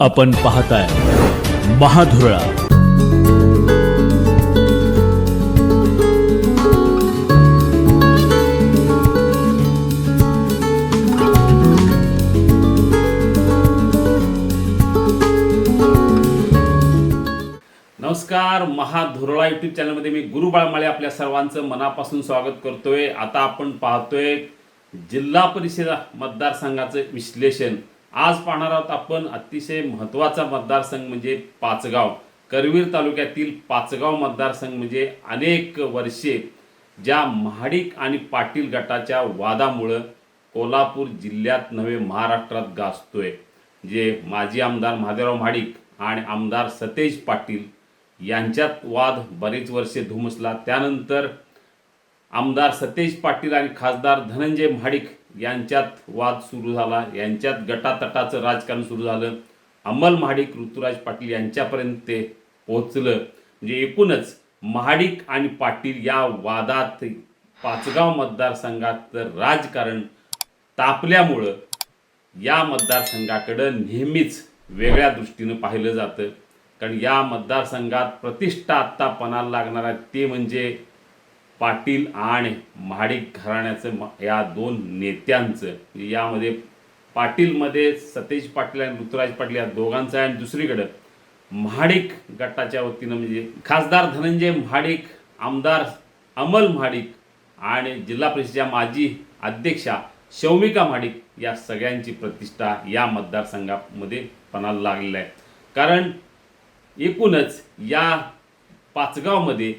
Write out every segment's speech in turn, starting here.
आपण पाहताय महाधुरळा. नमस्कार महाधुरळा युट्यूब चॅनलमध्ये मी गुरु बाळमाळे आपल्या सर्वांचं मनापासून स्वागत करतोय. आता आपण पाहतोय जिल्हा परिषद मतदारसंघाचं विश्लेषण. आज पाहणार आहोत आपण अतिशय महत्त्वाचा मतदारसंघ म्हणजे पाचगाव. करवीर तालुक्यातील पाचगाव मतदारसंघ म्हणजे अनेक वर्षे ज्या महाडिक आणि पाटील गटाच्या वादामुळं कोल्हापूर जिल्ह्यात नव्हे महाराष्ट्रात गाजतोय. जे माजी आमदार महादेवराव महाडिक आणि आमदार सतेज पाटील यांच्यात वाद बरेच वर्षे धुमसला. त्यानंतर आमदार सतेज पाटील आणि खासदार धनंजय महाडिक यांच्यात वाद सुरू झाला. यांच्यात गटातटाचं राजकारण सुरू झालं. अंमल महाडिक ऋतुराज पाटील यांच्यापर्यंत ते पोहोचलं. म्हणजे एकूणच महाडिक आणि पाटील या वादात पाचगाव मतदारसंघात राजकारण तापल्यामुळं या मतदारसंघाकडं नेहमीच वेगळ्या दृष्टीनं पाहिलं जातं. कारण या मतदारसंघात प्रतिष्ठा आत्ता पणाला लागणार आहे ते म्हणजे पाटील आणि महाडिक घराण्याचं म- या दोन नेत्यांचं म्हणजे यामध्ये पाटीलमध्ये सतेज पाटील आणि ऋतुराज पाटील या दोघांचं आहे. आणि दुसरीकडं महाडिक गटाच्या वतीनं म्हणजे खासदार धनंजय महाडिक आमदार अमल महाडिक आणि जिल्हा परिषदेच्या माजी अध्यक्षा शौमिका महाडिक या सगळ्यांची प्रतिष्ठा या मतदारसंघामध्ये पणाला लागलेली आहे. कारण एकूणच या पाचगावमध्ये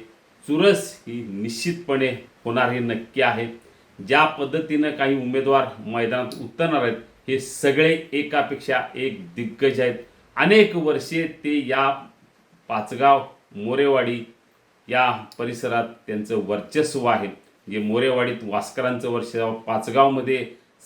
चुरस ही निश्चितपणे होणार हे नक्की आहे. ज्या पद्धतीनं काही उमेदवार मैदानात उतरणार आहेत हे सगळे एकापेक्षा एक दिग्गज आहेत. अनेक वर्षे ते या पाचगाव मोरेवाडी या परिसरात त्यांचं वर्चस्व आहे. जे मोरेवाडीत वास्करांचं वर्चस्व पाचगावमध्ये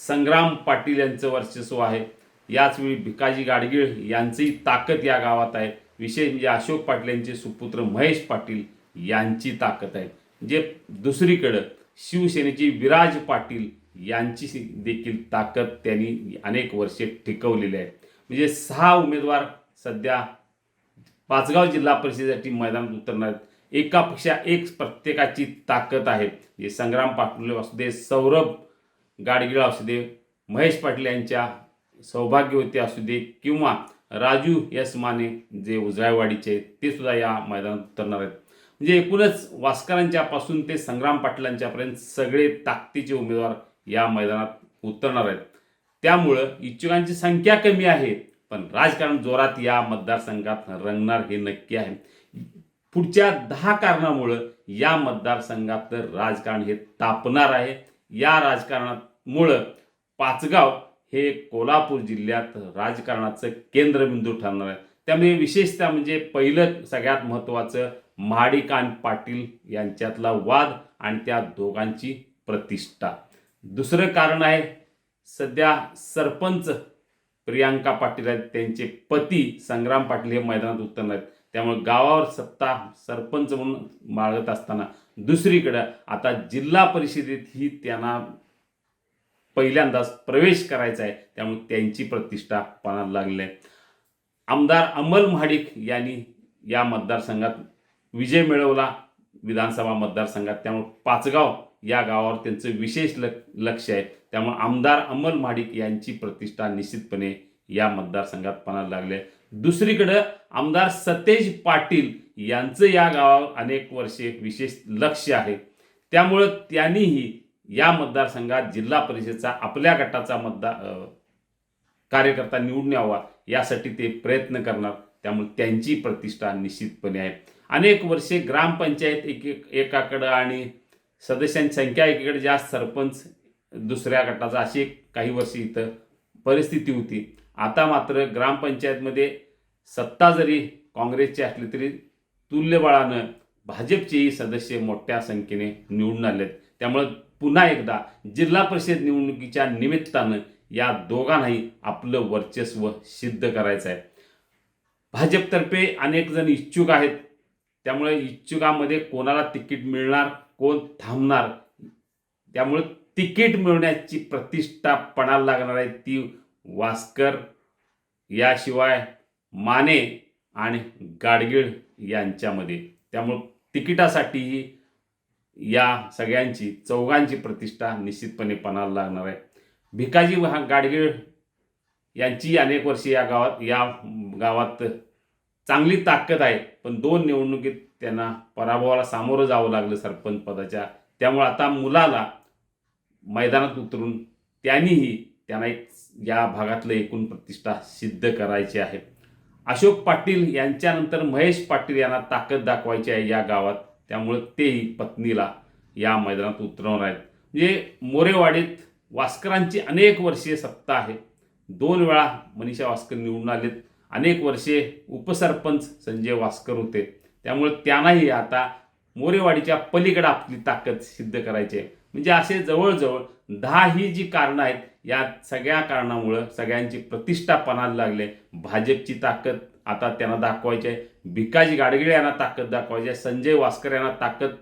संग्राम पाटील यांचं वर्चस्व आहे. याचवेळी भिकाजी गाडगीळ यांचीही ताकद या गावात आहे. विशेष म्हणजे अशोक पाटील यांचे सुपुत्र महेश पाटील यांची ताकद आहे. जे दुसरीकडं शिवसेनेची विराज पाटील यांची देखील ताकद त्यांनी अनेक वर्षे टिकवलेली आहे. म्हणजे सहा उमेदवार सध्या पाचगाव जिल्हा परिषदेसाठी मैदानात उतरणार आहेत. एकापेक्षा एक प्रत्येकाची ताकद आहे. जे संग्राम पाटील असू दे सौरभ गाडगिळ असू दे महेश पाटील यांच्या सौभाग्यवती असू दे किंवा राजू यस माने जे उजळाईवाडीचे आहेत ते सुद्धा या मैदानात उतरणार आहेत. म्हणजे एकूणच वास्करांच्यापासून ते संग्राम पाटलांच्यापर्यंत सगळे ताकदीचे उमेदवार या मैदानात उतरणार आहेत. त्यामुळं इच्छुकांची संख्या कमी आहे पण राजकारण जोरात या मतदारसंघात रंगणार हे नक्की आहे. पुढच्या दहा कारणामुळं या मतदारसंघात राजकारण हे तापणार आहे. या राजकारणामुळं पाचगाव हे कोल्हापूर जिल्ह्यात राजकारणाचं केंद्रबिंदू ठरणार आहे. त्यामुळे विशेषतः म्हणजे पहिलं सगळ्यात महत्त्वाचं महाडिक आणि पाटील यांच्यातला वाद आणि त्या दोघांची प्रतिष्ठा. दुसरं कारण आहे सध्या सरपंच प्रियांका पाटील आहेत त्यांचे पती संग्राम पाटील हे मैदानात उतरणार आहेत. त्यामुळे गावावर सत्ता सरपंच म्हणून मागत असताना दुसरीकडं आता जिल्हा परिषदेत ही त्यांना पहिल्यांदाच प्रवेश करायचा आहे त्यामुळे त्यांची प्रतिष्ठा पणाला लागली आहे. आमदार अमल महाडिक यांनी या मतदारसंघात विजय मिळवला विधानसभा मतदारसंघात. त्यामुळे पाचगाव या गावावर त्यांचं विशेष ल लक्ष आहे. त्यामुळे आमदार अमल माडिक यांची प्रतिष्ठा निश्चितपणे या मतदारसंघात पणाला लागले दुसरीकडं आमदार सतेज पाटील यांचं या गावावर अनेक वर्षे विशेष लक्ष आहे. त्यामुळं त्यांनीही या मतदारसंघात जिल्हा परिषदचा आपल्या गटाचा मतदार कार्यकर्ता निवडून यावा यासाठी ते प्रयत्न करणार. त्यामुळे त्यांची प्रतिष्ठा निश्चितपणे आहे. अनेक वर्षे ग्रामपंचायत एक एक एकाकडं आणि सदस्यांची संख्या एकीकडे जास्त सरपंच दुसऱ्या गटाचा अशी काही वर्षे इथं परिस्थिती होती. आता मात्र ग्रामपंचायतमध्ये सत्ता जरी काँग्रेसची असली तरी तुल्यबळानं भाजपचेही सदस्य मोठ्या संख्येने निवडून आले आहेत त्यामुळं पुन्हा एकदा जिल्हा परिषद निवडणुकीच्या निमित्तानं या दोघांनाही आपलं वर्चस्व सिद्ध करायचं आहे भाजपतर्फे अनेक जण इच्छुक आहेत. त्यामुळे इच्छुकामध्ये कोणाला तिकीट मिळणार कोण थांबणार? त्यामुळे तिकीट मिळवण्याची प्रतिष्ठा पणाला लागणार आहे ती वास्कर. याशिवाय माने आणि गाडगीळ यांच्यामध्ये. त्यामुळं तिकिटासाठीही या सगळ्यांची चौघांची प्रतिष्ठा निश्चितपणे पणाला लागणार आहे. भिकाजी हा गाडगीळ यांची अनेक वर्षे या गावात या गावात चांगली ताकद आहे पण दोन निवडणुकीत त्यांना पराभवाला सामोरं जावं लागलं सरपंच पदाच्या. त्यामुळे आता मुलाला मैदानात उतरून त्यांनीही त्यांना एक या भागातलं एकूण प्रतिष्ठा सिद्ध करायची आहे. अशोक पाटील यांच्यानंतर महेश पाटील यांना ताकद दाखवायची आहे या गावात. त्यामुळे तेही पत्नीला या मैदानात उतरवणार आहेत. म्हणजे मोरेवाडीत वास्करांची अनेक वर्षीय सत्ता आहे. दोन वेळा मनीषा वास्कर निवडून आलेत. अनेक वर्षे उपसरपंच संजय वास्कर होते. त्यामुळे त्यांनाही आता मोरेवाडीच्या पलीकडे आपली ताकद सिद्ध करायची आहे. म्हणजे असे जवळजवळ दहा ही जी कारणं आहेत या सगळ्या कारणामुळं सगळ्यांची प्रतिष्ठा पणाला लागले भाजपची ताकद आता त्यांना दाखवायची आहे. भिकाजी गाडगिळे यांना ताकद दाखवायची आहे. संजय वास्कर यांना ताकद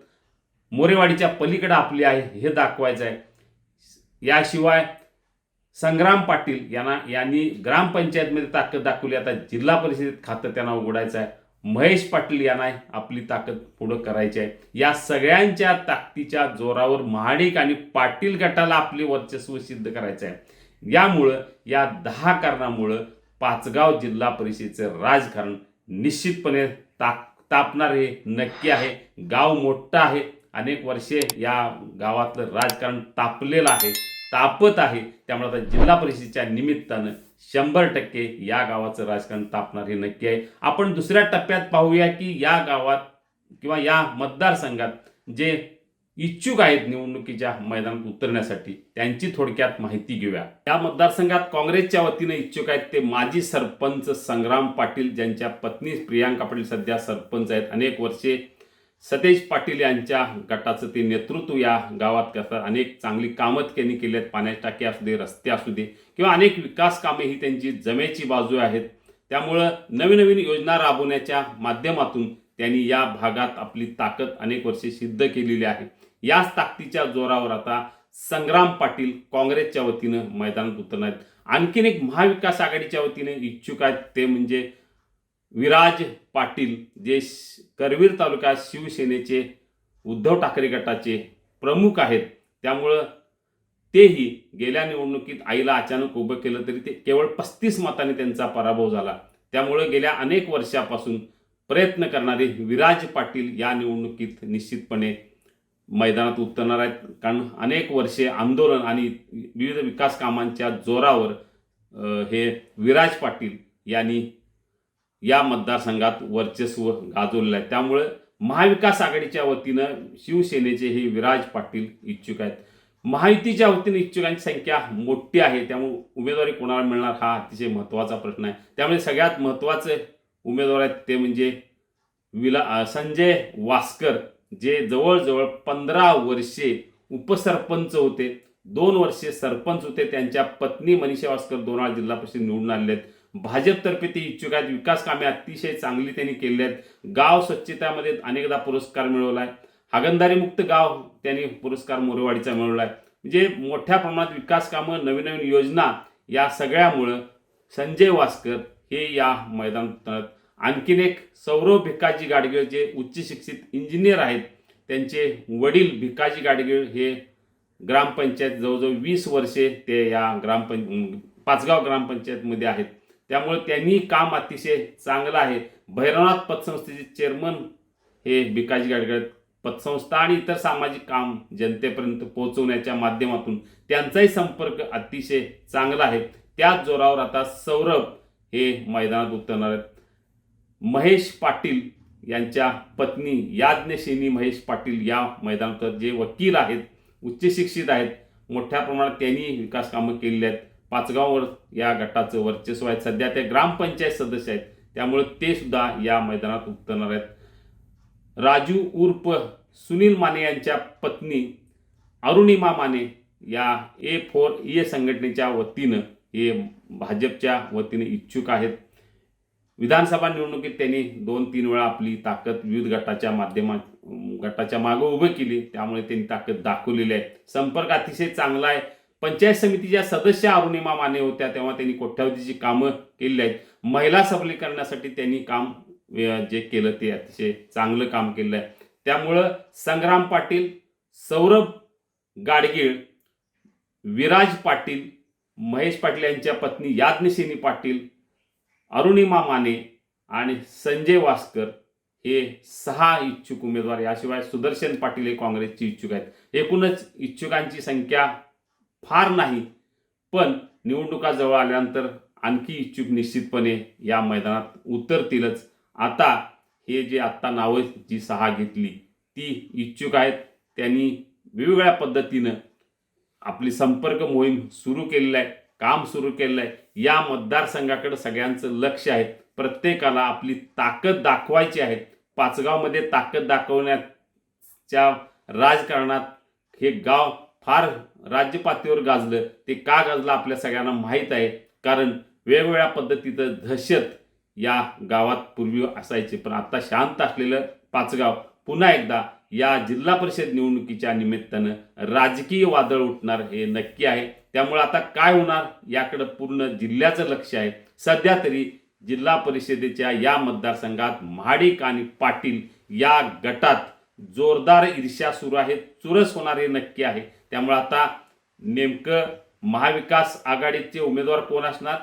मोरेवाडीच्या पलीकडं आपली आहे हे दाखवायचं आहे. याशिवाय संग्राम पाटील यांना यांनी ग्रामपंचायतमध्ये ताकद दाखवली. आता जिल्हा परिषदेत खातं त्यांना उघडायचं आहे. महेश पाटील यांना आपली ताकद पुढं करायची आहे. या सगळ्यांच्या ताकदीच्या जोरावर महाडिक आणि पाटील गटाला आपले वर्चस्व सिद्ध करायचं आहे. यामुळं या दहा कारणामुळं पाचगाव जिल्हा परिषदेचं राजकारण निश्चितपणे ताक तापणार हे नक्की आहे. गाव मोठं आहे. अनेक वर्षे या गावातलं राजकारण तापलेलं आहे. तापत आहे. त्यामुळे आता जिल्हा परिषदेच्या निमित्तानं शंभर टक्के या गावाचं राजकारण तापणार हे नक्की आहे. आपण दुसऱ्या टप्प्यात पाहूया की या गावात किंवा या मतदारसंघात जे इच्छुक आहेत निवडणुकीच्या मैदानात उतरण्यासाठी त्यांची थोडक्यात माहिती घेऊया. या मतदारसंघात काँग्रेसच्या वतीने इच्छुक आहेत ते माजी सरपंच संग्राम पाटील ज्यांच्या पत्नी प्रियांका पाटील सध्या सरपंच आहेत. अनेक वर्षे सतेज पाटील यांच्या गटाचं ते नेतृत्व या गावात करतात अनेक चांगली कामं त्यांनी केली आहेत. पाण्याची टाकी असू दे रस्ते असू दे किंवा अनेक विकास कामे ही त्यांची जमेची बाजू आहेत. त्यामुळं नवीन नवीन योजना राबवण्याच्या माध्यमातून त्यांनी या भागात आपली ताकद अनेक वर्षे सिद्ध केलेली आहे. याच ताकदीच्या जोरावर आता संग्राम पाटील काँग्रेसच्या वतीनं मैदानात उतरणार आहेत. आणखीन एक महाविकास आघाडीच्या वतीने इच्छुक आहेत ते म्हणजे विराज पाटील जे श- करवीर तालुक्यात शिवसेनेचे उद्धव ठाकरे गटाचे प्रमुख आहेत. त्यामुळं तेही गेल्या निवडणुकीत आईला अचानक उभं केलं तरी ते केवळ पस्तीस मतांनी त्यांचा पराभव झाला. त्यामुळे गेल्या अनेक वर्षापासून प्रयत्न करणारे विराज पाटील या निवडणुकीत निश्चितपणे मैदानात उतरणार आहेत. कारण अनेक वर्षे आंदोलन आणि विविध विकास कामांच्या जोरावर हे विराज पाटील यांनी या मतदारसंघात वर्चस्व गाजवलेलं आहे. त्यामुळे महाविकास आघाडीच्या वतीनं शिवसेनेचे हे विराज पाटील इच्छुक आहेत. महायुतीच्या वतीने इच्छुकांची संख्या मोठी आहे. त्यामुळे उमेदवारी कोणाला मिळणार हा अतिशय महत्त्वाचा प्रश्न आहे. त्यामुळे सगळ्यात महत्त्वाचे उमेदवार आहेत ते म्हणजे विला संजय वास्कर जे जवळजवळ पंधरा वर्षे उपसरपंच होते. दोन वर्षे सरपंच होते. त्यांच्या पत्नी मनीषा वास्कर दोन जिल्हा परिषद निवडून आलेले आहेत. भाजपतर्फे ते इच्छुक आहेत. विकास कामे अतिशय चांगली त्यांनी केली आहेत. गाव स्वच्छतेमध्ये अनेकदा पुरस्कार मिळवला आहे हागंदारी मुक्त गाव त्यांनी पुरस्कार मोरेवाडीचा मिळवला आहे म्हणजे मोठ्या प्रमाणात विकास कामं नवीन नवीन योजना या सगळ्यामुळं संजय वास्कर हे या मैदानात आणखीन एक सौरव भिकाजी गाडगीळ जे उच्च शिक्षित इंजिनियर आहेत त्यांचे वडील भिकाजी गाडगीळ हे ग्रामपंचायत जवळजवळ वीस वर्षे ते या ग्रामपं पाचगाव ग्रामपंचायतमध्ये आहेत. त्यामुळे त्यांनी काम अतिशय चांगलं आहे. भैरवनाथ पतसंस्थेचे चेअरमन हे भिकाजी गाडगड आहेत. पतसंस्था आणि इतर सामाजिक काम जनतेपर्यंत पोहोचवण्याच्या माध्यमातून त्यांचाही संपर्क अतिशय चांगला आहे. त्याच जोरावर आता सौरभ हे मैदानात उतरणार आहेत. महेश पाटील यांच्या पत्नी याज्ञसेनी महेश पाटील या मैदानात जे वकील आहेत उच्च शिक्षित आहेत मोठ्या प्रमाणात त्यांनी विकास कामं केलेली आहेत. पाचगाववर या गटाचं वर्चस्व आहे. सध्या ते ग्रामपंचायत सदस्य आहेत. त्यामुळे ते सुद्धा या मैदानात उतरणार आहेत. राजू उर्फ सुनील माने यांच्या पत्नी अरुणिमा माने या ए फोर ए संघटनेच्या वतीनं हे भाजपच्या वतीने इच्छुक आहेत. विधानसभा निवडणुकीत त्यांनी दोन तीन वेळा आपली ताकद विविध गटाच्या माध्यमा गटाच्या मागं उभं केली. त्यामुळे त्यांनी ताकद दाखवलेली आहे. संपर्क अतिशय चांगला आहे. पंचायत समितीच्या सदस्य अरुणिमा माने होत्या तेव्हा त्यांनी कोट्यावधीची कामं केलेली आहेत. महिला सबलीकरणासाठी त्यांनी काम जे केलं ते अतिशय चांगलं काम केलं आहे. त्यामुळं संग्राम पाटील सौरभ गाडगीळ विराज पाटील महेश पाटील यांच्या पत्नी याज्ञसेनी पाटील अरुणिमा माने आणि संजय वास्कर हे सहा इच्छुक उमेदवार. याशिवाय सुदर्शन पाटील हे काँग्रेसचे इच्छुक आहेत. एकूणच इच्छुकांची संख्या फार नाही. पण निवडणुका जवळ आल्यानंतर आणखी इच्छुक निश्चितपणे या मैदानात उतरतीलच आता हे जे आत्ता नावं जी सहा घेतली ती इच्छुक आहेत. त्यांनी वेगवेगळ्या पद्धतीनं आपली संपर्क मोहीम सुरू केलेलं आहे काम सुरू केलेलं आहे. या मतदारसंघाकडे सगळ्यांचं लक्ष आहे. प्रत्येकाला आपली ताकद दाखवायची आहे. पाचगावमध्ये ताकद दाखवण्याच्या राजकारणात हे गाव फार राज्य पातळीवर गाजलं ते का गाजलं आपल्या सगळ्यांना माहीत आहे. कारण वेगवेगळ्या पद्धतीचं दहशत या गावात पूर्वी असायचे. पण आता शांत असलेलं पाचगाव पुन्हा एकदा या जिल्हा परिषद निवडणुकीच्या निमित्तानं राजकीय वादळ उठणार हे नक्की आहे. त्यामुळे आता काय होणार याकडं पूर्ण जिल्ह्याचं लक्ष आहे. सध्या तरी जिल्हा परिषदेच्या या मतदारसंघात महाडिक आणि पाटील या गटात जोरदार ईर्ष्या सुरू आहे चुरस होणार हे नक्की आहे. त्यामुळे आता नेमकं महाविकास आघाडीचे उमेदवार कोण असणार?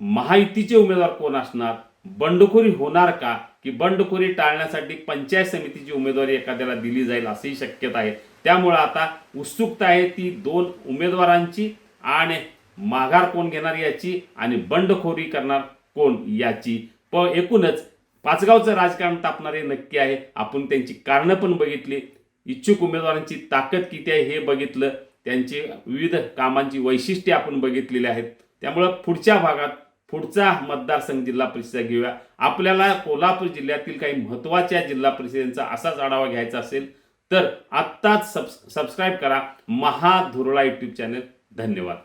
महायुतीचे उमेदवार कोण असणार? बंडखोरी होणार का? की बंडखोरी टाळण्यासाठी पंचायत समितीची उमेदवारी एखाद्याला दिली जाईल अशीही शक्यता आहे. त्यामुळं आता उत्सुकता आहे ती दोन उमेदवारांची आणि माघार कोण घेणार याची आणि बंडखोरी करणार कोण याची. प एकूणच पाचगावचं राजकारण तापणारे नक्की आहे. आपण त्यांची कारणं पण बघितली. इच्छुक उमेदवारांची ताकद किती आहे हे बघितलं. त्यांची विविध कामांची वैशिष्ट्ये आपण बघितलेली आहेत. त्यामुळं पुढच्या भागात पुढचा मतदारसंघ जिल्हा परिषद घेऊया. आपल्याला कोल्हापूर जिल्ह्यातील काही महत्त्वाच्या जिल्हा परिषदेंचा असाच आढावा घ्यायचा असेल तर आत्ताच सब सबस्क्राईब करा. महाधुरळा यूट्यूब चॅनल धन्यवाद.